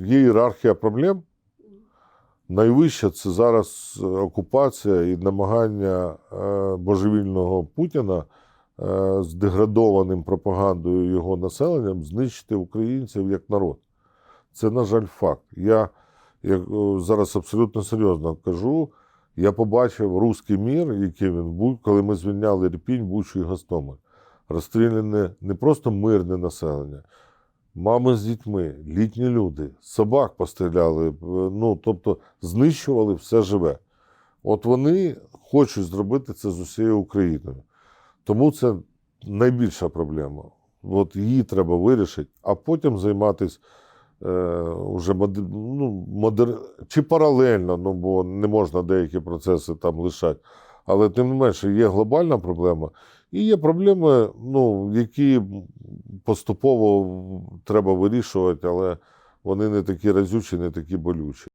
Є ієрархія проблем. Найвища це зараз окупація і намагання е, божевільного Путіна е, з деградованим пропагандою його населенням знищити українців як народ. Це, на жаль, факт. Я як, зараз абсолютно серйозно кажу. Я побачив руський мір, який він був, коли ми звільняли Ірпінь, Бучу і Гостомель. Розстріляне не просто мирне населення, мами з дітьми, літні люди, собак постріляли, е, ну тобто знищували все живе. От вони хочуть зробити це з усією Україною. Тому це найбільша проблема. От її треба вирішити, а потім займатися е, уже модер, ну, модер, чи паралельно, ну бо не можна деякі процеси там лишати. Але тим не менше є глобальна проблема, і є проблеми, ну, які поступово треба вирішувати, але вони не такі разючі, не такі болючі.